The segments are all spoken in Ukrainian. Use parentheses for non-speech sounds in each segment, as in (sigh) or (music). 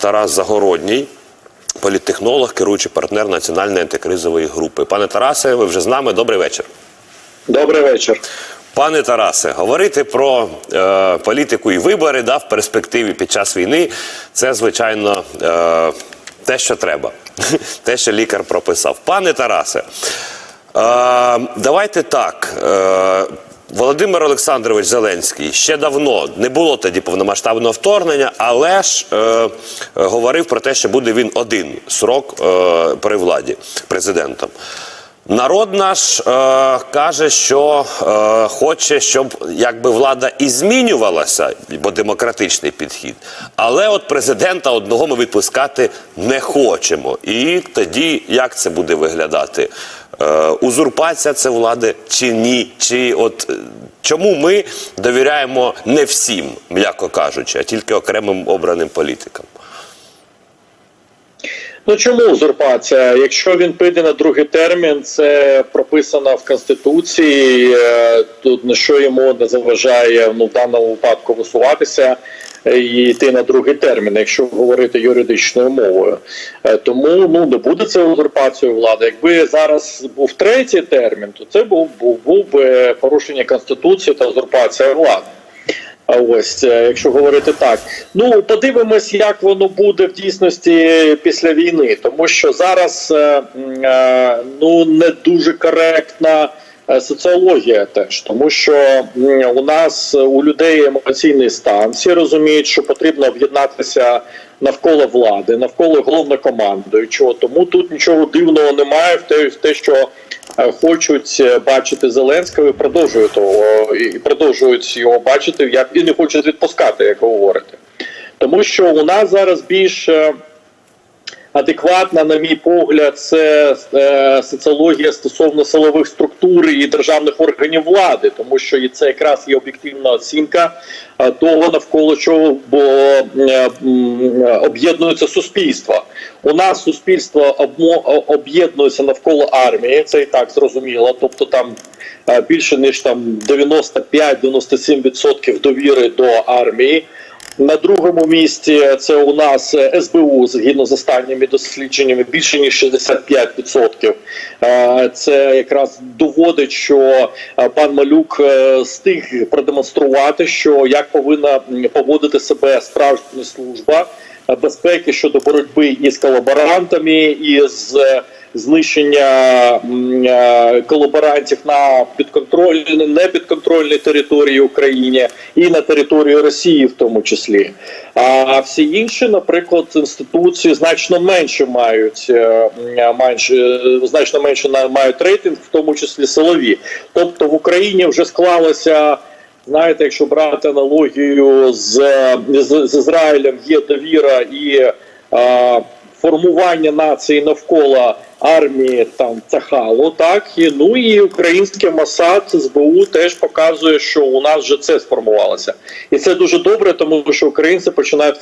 Тарас Загородній, політтехнолог, керуючий партнер національної антикризової групи. Пане Тарасе, ви вже з нами. Добрий вечір. Добрий вечір. Пане Тарасе, говорити про е, політику і вибори да, в перспективі під час війни це, звичайно, е, те, що треба, (laughs) те, що лікар прописав. Пане Тарасе, е, давайте так. Е, Володимир Олександрович Зеленський ще давно не було тоді повномасштабного вторгнення, але ж е, е, говорив про те, що буде він один срок е, при владі президентом. Народ наш е, каже, що е, хоче, щоб якби влада і змінювалася, бо демократичний підхід. Але от президента одного ми відпускати не хочемо. І тоді як це буде виглядати? Е, узурпація це влади чи ні? Чи от е, чому ми довіряємо не всім, м'яко кажучи, а тільки окремим обраним політикам? Ну чому узурпація? Якщо він піде на другий термін, це прописано в конституції. е, Тут на що йому не заважає ну в даному випадку висуватися і йти на другий термін, якщо говорити юридичною мовою. Е, Тому ну не буде це узурпацією влади. Якби зараз був третій термін, то це був був, був би порушення конституції та узурпація влади. А ось, е, якщо говорити так, ну подивимось, як воно буде в дійсності після війни, тому що зараз е, е, ну не дуже коректна соціологія теж, тому що у нас е, у людей емоційний стан, всі розуміють, що потрібно об'єднатися навколо влади, навколо головнокомандуючого. Тому тут нічого дивного немає в те, в те що е, хочуть е, бачити Зеленського і продовжують його і продовжують його бачити, як і не хочуть відпускати, як говорите. Тому що у нас зараз більш е, адекватна, на мій погляд, це е, соціологія стосовно силових структур і державних органів влади, тому що це якраз є об'єктивна оцінка е, того, навколо чого бо, е, об'єднується суспільство. У нас суспільство об'єднується навколо армії, це і так зрозуміло. Тобто там більше ніж там 95-97% довіри до армії. На другому місці це у нас е, СБУ згідно з останніми дослідженнями більше ніж 65%. Е, Це якраз доводить, що е, пан Малюк е, встиг продемонструвати, що як повинна поводити себе справжня служба е, безпеки щодо боротьби із колаборантами, і з е, знищення е, колаборантів на підконтрольній, не підконтрольній території України і на території Росії, в тому числі. А всі інші, наприклад, інституції значно менше мають е, е, значно менше мають рейтинг, в тому числі силові. Тобто в Україні вже склалося. Знаєте, якщо брати аналогію з, з, з Ізраїлем, є довіра і е, формування нації навколо армії там Цахалу, так і ну і українське Масад СБУ теж показує, що у нас вже це сформувалося, і це дуже добре, тому що українці починають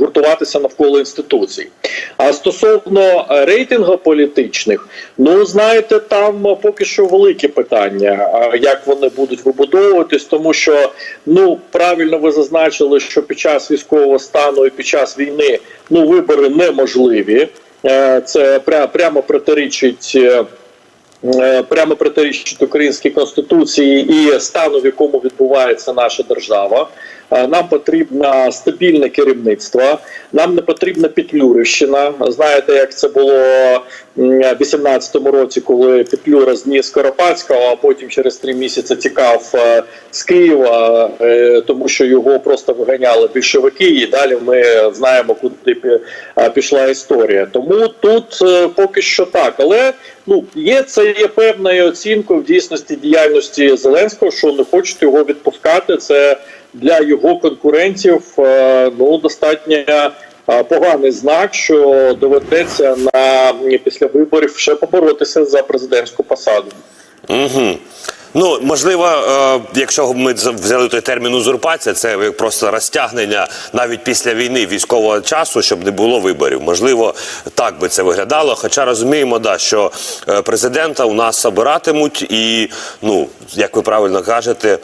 гуртуватися навколо інституцій. А стосовно е, рейтингу політичних, ну знаєте, там е, поки що великі питання, як вони будуть вибудовуватись, тому що ну правильно ви зазначили, що під час військового стану і під час війни ну вибори неможливі. Е, Це пря- прямо протирічить. е, е, Прямо протирічить українській конституції і стану, в якому відбувається наша держава. Е, Нам потрібно стабільне керівництво. Нам не потрібна Петлюрівщина. Знаєте, як це було в 18-му році, коли Петлюра зніс Скоропадського, а потім через три місяці тікав е, з Києва, е, тому що його просто виганяли більшовики, і далі ми знаємо, куди пі- пішла історія. Тому тут поки що так, але ну є це є певною оцінкою в дійсності діяльності Зеленського, що не хочуть його відпускати. Це для його конкурентів е, ну достатньо е, поганий знак, що доведеться на після виборів ще поборотися за президентську посаду. Угу. Ну, можливо, е, якщо ми взяли той термін узурпація, це просто розтягнення навіть після війни військового часу, щоб не було виборів. Можливо, так би це виглядало. Хоча розуміємо, да, що президента у нас обиратимуть, і ну, як ви правильно кажете.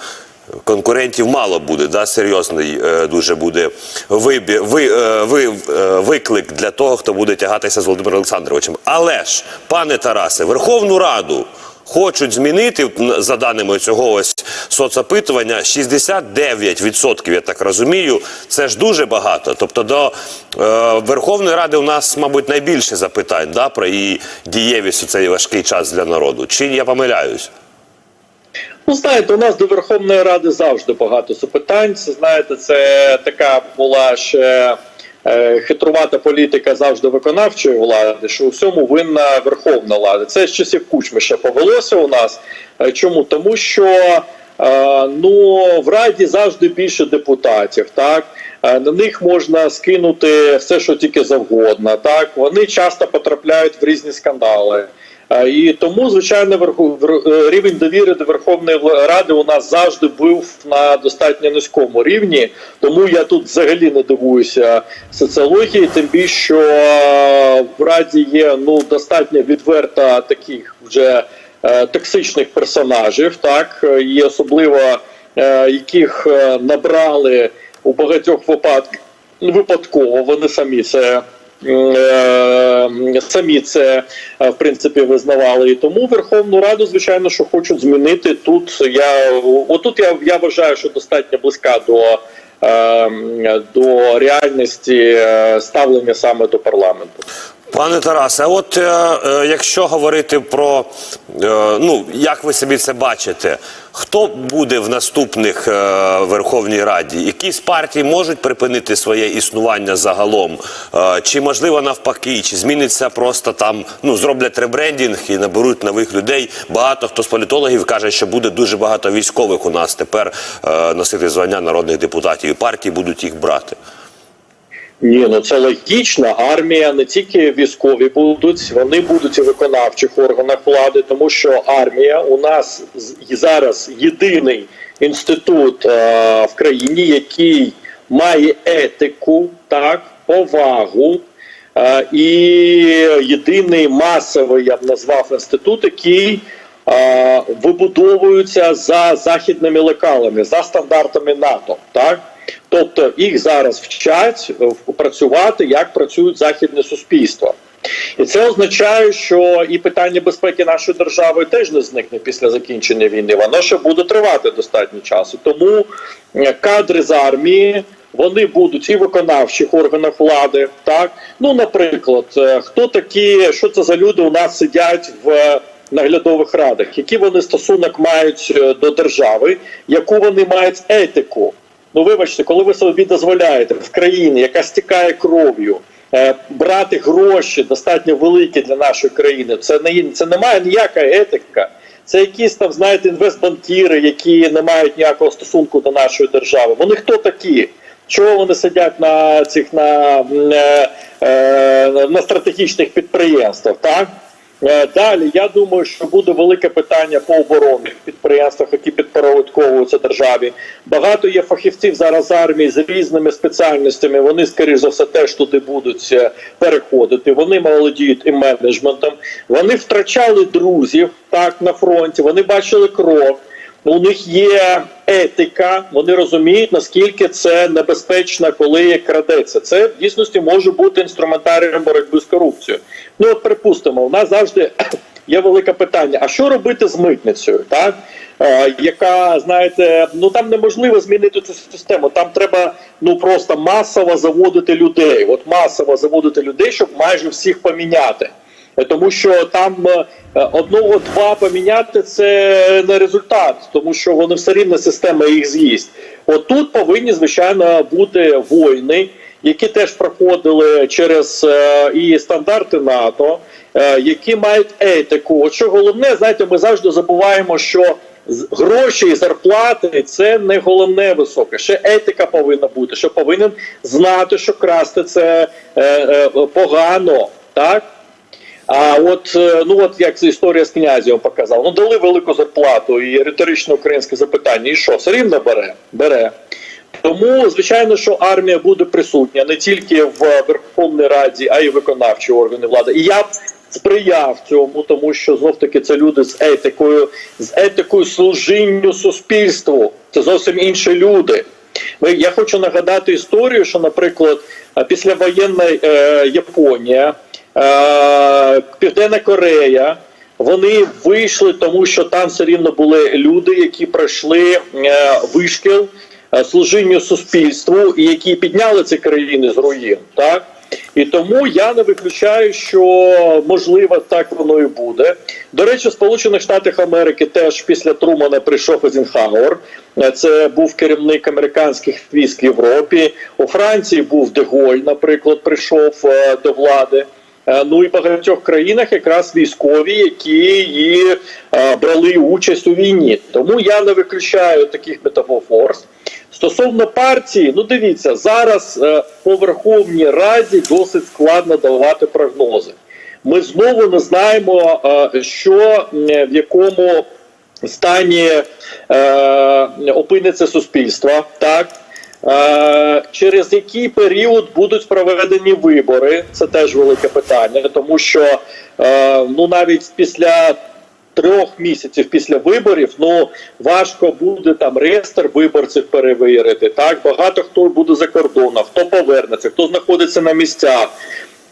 Конкурентів мало буде, да, серйозний е, дуже буде вибір, ви, е, ви, е, виклик для того, хто буде тягатися з Володимиром Олександровичем. Але ж, пане Тарасе, Верховну Раду хочуть змінити, за даними цього ось соцопитування, 69%, я так розумію. Це ж дуже багато. Тобто до е, Верховної Ради у нас, мабуть, найбільше запитань да, про її дієвість у цей важкий час для народу. Чи я помиляюсь? Ну, знаєте, у нас до Верховної Ради завжди багато запитань. Це знаєте, це така була ще е, хитрувата політика завжди виконавчої влади, що у всьому винна Верховна Влада. Це з часів Кучми ще повелося у нас. Е, Чому? Тому що е, ну, в Раді завжди більше депутатів, так? Е, На них можна скинути все, що тільки завгодно. Так вони часто потрапляють в різні скандали. Е, І тому, звичайно, е, рівень довіри до Верховної Ради у нас завжди був на достатньо низькому рівні. Тому я тут взагалі не дивуюся соціології, тим більше, що е, в Раді є ну достатньо відверто таких вже токсичних персонажів, так і особливо яких набрали у багатьох випадках випадково. Вони самі це самі це е, в принципі визнавали. І тому Верховну Раду, звичайно, що хочуть змінити тут. Я отут я, я вважаю, що достатньо близька до. е, До реальності е, ставлення саме до парламенту. Пане Тарасе, от е, е, якщо говорити про е, ну як ви собі це бачите, хто буде в наступних е, Верховній Раді? Які з партій можуть припинити своє існування загалом? Е, чи можливо навпаки, чи зміниться просто там, ну зроблять ребрендінг і наберуть нових людей? Багато хто з політологів каже, що буде дуже багато військових у нас тепер е, носити звання народних депутатів, і партії будуть їх брати. Ні, ну це логічно. Армія не тільки військові будуть, вони будуть і виконавчих органах влади, тому що армія у нас зараз єдиний інститут е, в країні, який має етику, так, повагу. Е, і єдиний масовий, я б назвав інститут, який е, вибудовується за західними лекалами, за стандартами НАТО. Так? Тобто їх зараз вчать е, працювати, як працюють західне суспільство. І це означає, що і питання безпеки нашої держави теж не зникне після закінчення війни. Воно ще буде тривати достатньо часу. Тому е, кадри з армії вони будуть і в виконавчих органах влади. Так, ну наприклад, е, хто такі, що це за люди у нас сидять в наглядових радах, які вони стосунок мають до держави, яку вони мають етику. Ну, вибачте, коли ви собі дозволяєте в країні, яка стікає кров'ю, е, брати гроші достатньо великі для нашої країни, це не це не має ніяка етика. Це якісь там, знаєте, інвестбанкіри, які не мають ніякого стосунку до нашої держави. Вони хто такі? Чого вони сидять на цих на, м, е, е, на стратегічних підприємствах? Так Далі я думаю, що буде велике питання по оборонних підприємствах, які підпорядковуються державі. Багато є фахівців зараз армії з різними спеціальностями. Вони, скоріш за все, теж туди будуть е, переходити. Вони володіють і менеджментом. Вони втрачали друзів так на фронті. Вони бачили кров. У них є етика, вони розуміють, наскільки це небезпечно, коли крадеться. Це в дійсності може бути інструментарієм боротьби з корупцією. Ну от припустимо, у нас завжди є велике питання: а що робити з митницею? Так е, яка знаєте, ну там неможливо змінити цю систему. Там треба ну просто масово заводити людей. От масово заводити людей, щоб майже всіх поміняти. Тому що там е, одного-два поміняти це не результат, тому що вони все рівно система їх з'їсть. От тут повинні звичайно бути воїни, які теж проходили через е, і стандарти НАТО, е, які мають етику. От що головне, знаєте, ми завжди забуваємо, що гроші і зарплати це не головне високе. Ще етика повинна бути, що повинен знати, що красти це погано, так. А от е, ну от як ця історія з князем показала, ну дали велику зарплату і риторичне українське запитання, і що все рівно бере? Бере. Тому звичайно, що армія буде присутня не тільки в Верховній Раді, а й в виконавчій органи влади. І я б сприяв цьому, тому що знов таки це люди з етикою, з етикою служінню суспільству. Це зовсім інші люди. Я хочу нагадати історію, що, наприклад, післявоєнна е, Японія, е, Південна Корея. Вони вийшли, тому що там все рівно були люди, які пройшли е, вишкіл служінню суспільству, і які підняли ці країни з руїн. Так і тому я не виключаю, що можливо так воно і буде. До речі, Сполучених Штатах Америки теж після Трумана прийшов Езенхауер. Е, Це був керівник американських військ в Європі. У Франції був Деголь, наприклад, прийшов е, до влади. Е, Ну і багатьох країнах якраз військові, які і е, брали участь у війні. Тому я не виключаю таких метафор. Стосовно партії, ну дивіться, зараз е, по Верховній Раді досить складно давати прогнози. Ми знову не знаємо, е, що е, в якому стані е, опиниться суспільство. Так Е, через який період будуть проведені вибори? Це теж велике питання, тому що е, ну навіть після трьох місяців після виборів ну важко буде там реєстр виборців перевірити. Так багато хто буде за кордоном, хто повернеться, хто знаходиться на місцях.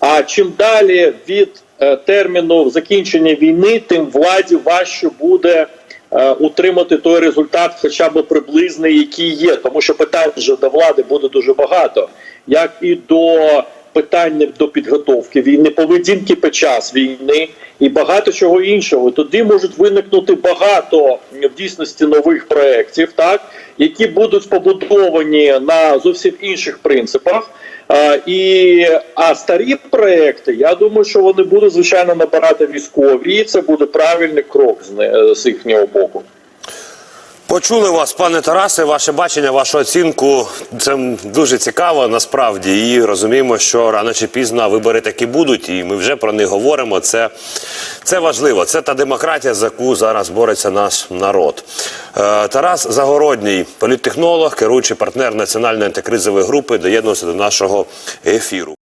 А чим далі від е, терміну закінчення війни, тим владі важче буде е, утримати той результат, хоча б приблизний, який є, тому що питань вже до влади буде дуже багато, як і до питання до підготовки війни, поведінки під час війни і багато чого іншого. Тоді можуть виникнути багато в дійсності нових проєктів, так які будуть побудовані на зовсім інших принципах. А, і, а старі проекти, я думаю, що вони будуть звичайно набирати військові, і це буде правильний крок з, не- з їхнього боку. Почули вас, пане Тарасе, ваше бачення, вашу оцінку. Це дуже цікаво насправді. І розуміємо, що рано чи пізно вибори такі будуть, і ми вже про них говоримо. Це, це важливо. Це та демократія, за яку зараз бореться наш народ. Е, Тарас Загородній, політтехнолог, керуючий партнер національної антикризової групи, доєднувся до нашого ефіру.